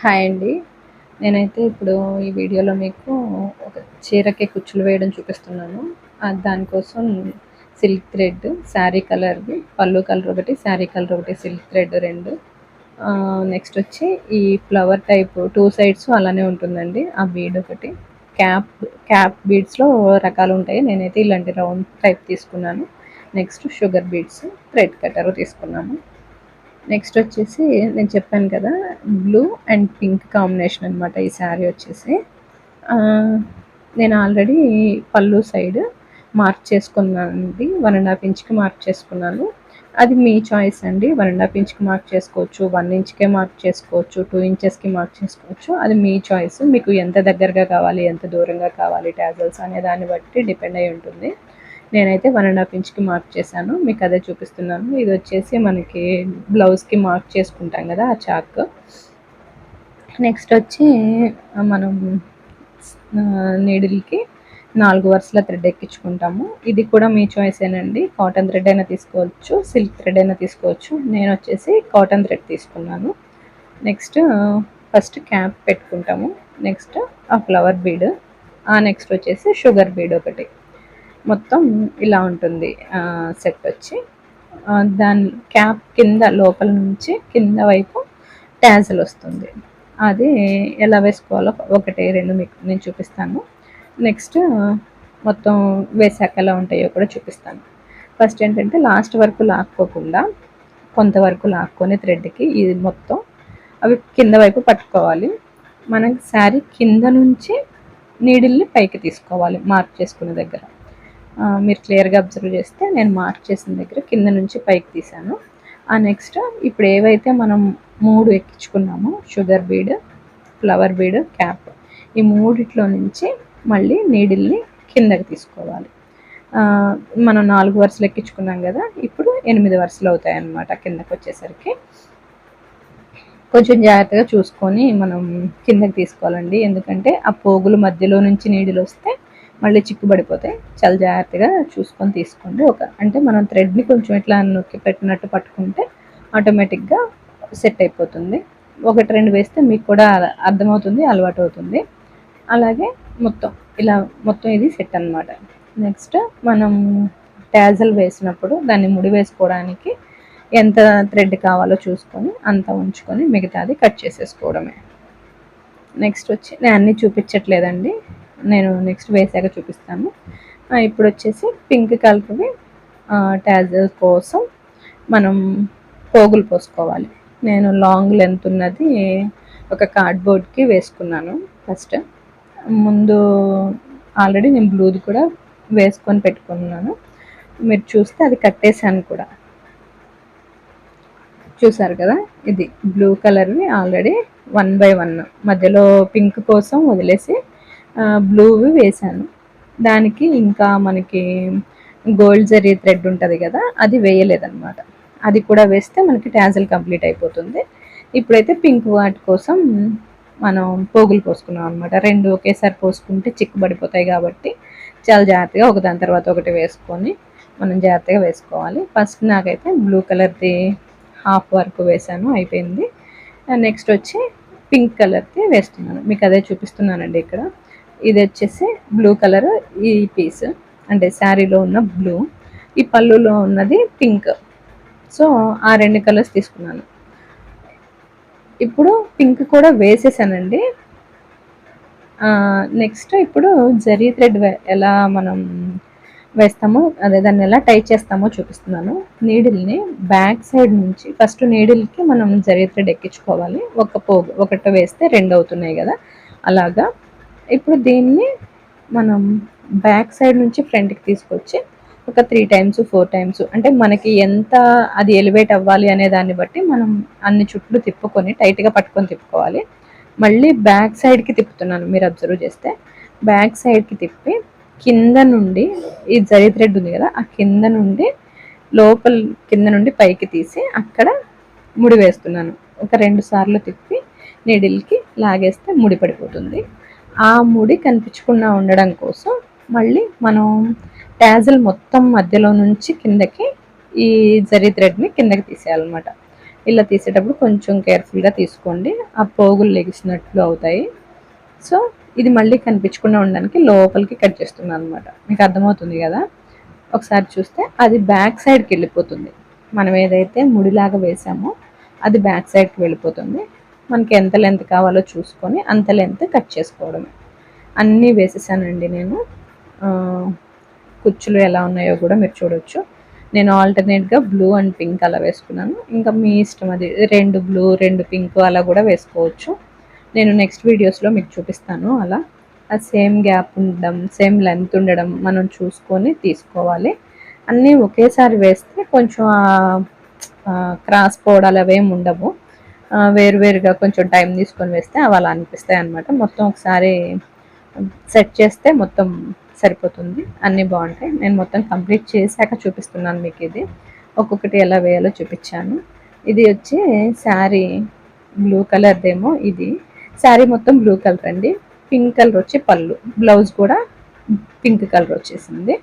Hi అండి. నేనైతే ఇప్పుడు ఈ వీడియోలో మీకు ఒక చీరకి కుచ్చులు వేయడం చూపిస్తున్నాను. దానికోసం సిల్క్ థ్రెడ్ శారీ కలర్ది పళ్ళు కలర్ ఒకటి శారీ కలర్ ఒకటి సిల్క్ థ్రెడ్ రెండు. నెక్స్ట్ వచ్చి ఈ ఫ్లవర్ టైప్ టూ సైడ్స్ అలానే ఉంటుందండి. ఆ బీడ్ ఒకటి. క్యాప్ క్యాప్ బీడ్స్లో రకాలు ఉంటాయి. నేనైతే ఇలాంటి రౌండ్ టైప్ తీసుకున్నాను. Next sugar beads thread cutter తీసుకున్నాము. నెక్స్ట్ వచ్చేసి నేను చెప్పాను కదా బ్లూ అండ్ పింక్ కాంబినేషన్ అనమాట ఈ శారీ వచ్చేసి. నేను ఆల్రెడీ పళ్ళు సైడ్ మార్క్ చేసుకున్నానండి వన్ అండ్ హాఫ్ ఇంచ్కి మార్క్ చేసుకున్నాను. అది మీ చాయిస్ అండి వన్ అండ్ హాఫ్ ఇంచ్కి మార్క్ చేసుకోవచ్చు వన్ ఇంచ్కే మార్క్ చేసుకోవచ్చు టూ ఇంచెస్కి మార్క్ చేసుకోవచ్చు. అది మీ చాయిస్ మీకు ఎంత దగ్గరగా కావాలి ఎంత దూరంగా కావాలి టాజల్స్ అనే దాన్ని బట్టి డిపెండ్ అయి ఉంటుంది. నేనైతే వన్ అండ్ హాఫ్ ఇంచ్కి మార్క్ చేశాను. మీకు అదే చూపిస్తున్నాను. ఇది వచ్చేసి మనకి బ్లౌజ్కి మార్క్ చేసుకుంటాం కదా ఆ చాక్. నెక్స్ట్ వచ్చి మనం నీడిల్కి నాలుగు వరుసల థ్రెడ్ ఎక్కించుకుంటాము. ఇది కూడా మీ చాయిసేనండి కాటన్ థ్రెడ్ అయినా తీసుకోవచ్చు సిల్క్ థ్రెడ్ అయినా తీసుకోవచ్చు. నేను వచ్చేసి కాటన్ థ్రెడ్ తీసుకున్నాను. నెక్స్ట్ ఫస్ట్ క్యాప్ పెట్టుకుంటాము. నెక్స్ట్ ఆ ఫ్లవర్ బీడ్ ఆ నెక్స్ట్ వచ్చేసి షుగర్ బీడ్ ఒకటి. మొత్తం ఇలా ఉంటుంది సెట్ వచ్చి. దాని క్యాప్ కింద లోపల నుంచి కింద వైపు ట్యాజల్ వస్తుంది. అది ఎలా వేసుకోవాలో ఒకటి రెండు మీకు నేను చూపిస్తాను. నెక్స్ట్ మొత్తం వేసాక ఎలా ఉంటాయో కూడా చూపిస్తాను. ఫస్ట్ ఏంటంటే లాస్ట్ వరకు లాక్కోకుండా కొంతవరకు లాక్కొని థ్రెడ్కి ఇది మొత్తం అవి కింద వైపు పట్టుకోవాలి. మనకి శారీ కింద నుంచి నీడిల్ని పైకి తీసుకోవాలి మార్క్ చేసుకునే దగ్గర. మీరు క్లియర్గా అబ్జర్వ్ చేస్తే నేను మార్క్ చేసిన దగ్గర కింద నుంచి పైకి తీసాను ఆ నెక్స్ట్ ఇప్పుడు ఏవైతే మనం మూడు ఎక్కించుకున్నామో sugar bead flower bead cap ఈ మూడిట్లో నుంచి మళ్ళీ నీడిల్ని కిందకి తీసుకోవాలి. మనం నాలుగు వరుసలు ఎక్కించుకున్నాం కదా ఇప్పుడు ఎనిమిది వరుసలు అవుతాయి అన్నమాట కిందకి వచ్చేసరికి. కొంచెం జాగ్రత్తగా చూసుకొని మనం కిందకి తీసుకోవాలండి. ఎందుకంటే ఆ పోగులు మధ్యలో నుంచి నీడిలు వస్తే మళ్ళీ చిక్కుబడిపోతే చాలా జాగ్రత్తగా చూసుకొని తీసుకోండి. ఒక అంటే మనం థ్రెడ్ని కొంచెం ఇట్లా నొక్కి పెట్టినట్టు పట్టుకుంటే ఆటోమేటిక్గా సెట్ అయిపోతుంది. ఒకటి రెండు వేస్తే మీకు కూడా అర్థమవుతుంది అలవాటు అవుతుంది అలాగే మొత్తం ఇలా మొత్తం ఇది సెట్ అన్నమాట. నెక్స్ట్ మనం ట్యాజల్ వేసినప్పుడు దాన్ని ముడి వేసుకోవడానికి ఎంత థ్రెడ్ కావాలో చూసుకొని అంత ఉంచుకొని మిగతాది కట్ చేసేసుకోవడమే. నెక్స్ట్ వచ్చి నేను అన్నీ చూపించట్లేదండి. నేను నెక్స్ట్ వేసాక చూపిస్తాను. ఇప్పుడు వచ్చేసి పింక్ కలర్వి ట్యాజల్ కోసం మనం పోగులు పోసుకోవాలి. నేను లాంగ్ లెంత్ ఉన్నది ఒక కార్డ్బోర్డ్కి వేసుకున్నాను ఫస్ట్ ముందు ఆల్రెడీ నేను బ్లూది కూడా వేసుకొని పెట్టుకున్నాను. మీరు చూస్తే అది కట్టేశాను కూడా. చూసారు కదా? ఇది బ్లూ కలర్వి ఆల్రెడీ వన్ బై వన్ మధ్యలో పింక్ కోసం వదిలేసి బ్లూవి వేశాను. దానికి ఇంకా మనకి గోల్డ్ జరీ థ్రెడ్ ఉంటుంది కదా అది వేయలేదన్నమాట. అది కూడా వేస్తే మనకి ట్యాజల్ కంప్లీట్ అయిపోతుంది. ఇప్పుడైతే పింక్ వాటి కోసం మనం పోగులు పోసుకున్నాం అనమాట రెండు ఒకేసారి పోసుకుంటే చిక్కుబడిపోతాయి కాబట్టి చాలా జాగ్రత్తగా ఒకదాని తర్వాత ఒకటి వేసుకొని మనం జాగ్రత్తగా వేసుకోవాలి. ఫస్ట్ నాకైతే బ్లూ కలర్ది హాఫ్ వరకు వేసాను అయిపోయింది. నెక్స్ట్ వచ్చి పింక్ కలర్ది వేస్తున్నాను. మీకు అదే చూపిస్తున్నానండి ఇక్కడ. ఇది వచ్చేసి బ్లూ కలర్ ఈ పీస్ అంటే శారీలో ఉన్న బ్లూ ఈ పళ్ళులో ఉన్నది పింక్ సో ఆ రెండు కలర్స్ తీసుకున్నాను. ఇప్పుడు పింక్ కూడా వేసేసానండి. నెక్స్ట్ ఇప్పుడు జరీ థ్రెడ్ ఎలా మనం వేస్తామో అదే దాన్ని ఎలా టై చేస్తామో చూపిస్తున్నాను. నీడిల్ని బ్యాక్ సైడ్ నుంచి ఫస్ట్ నీడిల్కి మనం జరీ థ్రెడ్ ఎక్కించుకోవాలి. ఒక పోగు ఒకటి వేస్తే రెండు అవుతున్నాయి కదా. అలాగా. ఇప్పుడు దీన్ని మనం బ్యాక్ సైడ్ నుంచి ఫ్రంట్కి తీసుకొచ్చి ఒక త్రీ టైమ్స్ ఫోర్ టైమ్స్ అంటే మనకి ఎంత అది ఎలివేట్ అవ్వాలి అనే దాన్ని బట్టి మనం అన్ని చుట్లు తిప్పుకొని టైట్గా పట్టుకొని తిప్పుకోవాలి. మళ్ళీ బ్యాక్ సైడ్కి తిప్పుతున్నాను మీరు అబ్జర్వ్ చేస్తే. బ్యాక్ సైడ్కి తిప్పి కింద నుండి ఈ జరి థ్రెడ్ ఉంది కదా ఆ కింద నుండి లోపల కింద నుండి పైకి తీసి అక్కడ ముడి వేస్తున్నాను. ఒక రెండు సార్లు తిప్పి నిడిల్కి లాగేస్తే ముడి పడిపోతుంది. ఆ ముడి కనిపించకుండా ఉండడం కోసం మళ్ళీ మనం ట్యాజిల్ మొత్తం మధ్యలో నుంచి కిందకి ఈ జరీ థ్రెడ్ని కిందకి తీసేయాలన్నమాట. ఇలా తీసేటప్పుడు కొంచెం కేర్ఫుల్గా తీసుకోండి. ఆ పోగులు లెగిసినట్లు అవుతాయి. సో ఇది మళ్ళీ కనిపించకుండా ఉండడానికి లోపలికి కట్ చేస్తున్నాను అనమాట మీకు అర్థమవుతుంది కదా? ఒకసారి చూస్తే అది బ్యాక్ సైడ్కి వెళ్ళిపోతుంది. మనం ఏదైతే ముడిలాగా వేసామో అది బ్యాక్ సైడ్కి వెళ్ళిపోతుంది. మనకి ఎంత లెంత్ కావాలో చూసుకొని అంత లెంత్ కట్ చేసుకోవడమే. అన్నీ వేసేసానండి నేను. కుచ్చులు ఎలా ఉన్నాయో కూడా మీరు చూడొచ్చు. నేను ఆల్టర్నేట్గా బ్లూ అండ్ పింక్ అలా వేసుకున్నాను. ఇంకా మీ ఇష్టం అది రెండు బ్లూ రెండు పింక్ అలా కూడా వేసుకోవచ్చు. నేను నెక్స్ట్ వీడియోస్లో మీకు చూపిస్తాను అలా. ఆ సేమ్ గ్యాప్ ఉండడం సేమ్ లెంత్ ఉండడం మనం చూసుకొని తీసుకోవాలి. అన్నీ ఒకేసారి వేస్తే కొంచెం క్రాస్ పోవడాలు అవేమి ఉండవు. వేరువేరుగా కొంచెం టైం తీసుకొని వేస్తే అవి అలా అనిపిస్తాయి అనమాట మొత్తం ఒకసారి సెట్ చేస్తే మొత్తం సరిపోతుంది. అన్నీ బాగుంటాయి. నేను మొత్తం కంప్లీట్ చేశాక చూపిస్తున్నాను మీకు ఇది. ఒక్కొక్కటి ఎలా వేయాలో చూపించాను. ఇది వచ్చి శారీ బ్లూ కలర్దేమో ఇది. శారీ మొత్తం బ్లూ కలర్ అండి. పింక్ కలర్ వచ్చి పళ్ళు. బ్లౌజ్ కూడా పింక్ కలర్ వచ్చేసింది.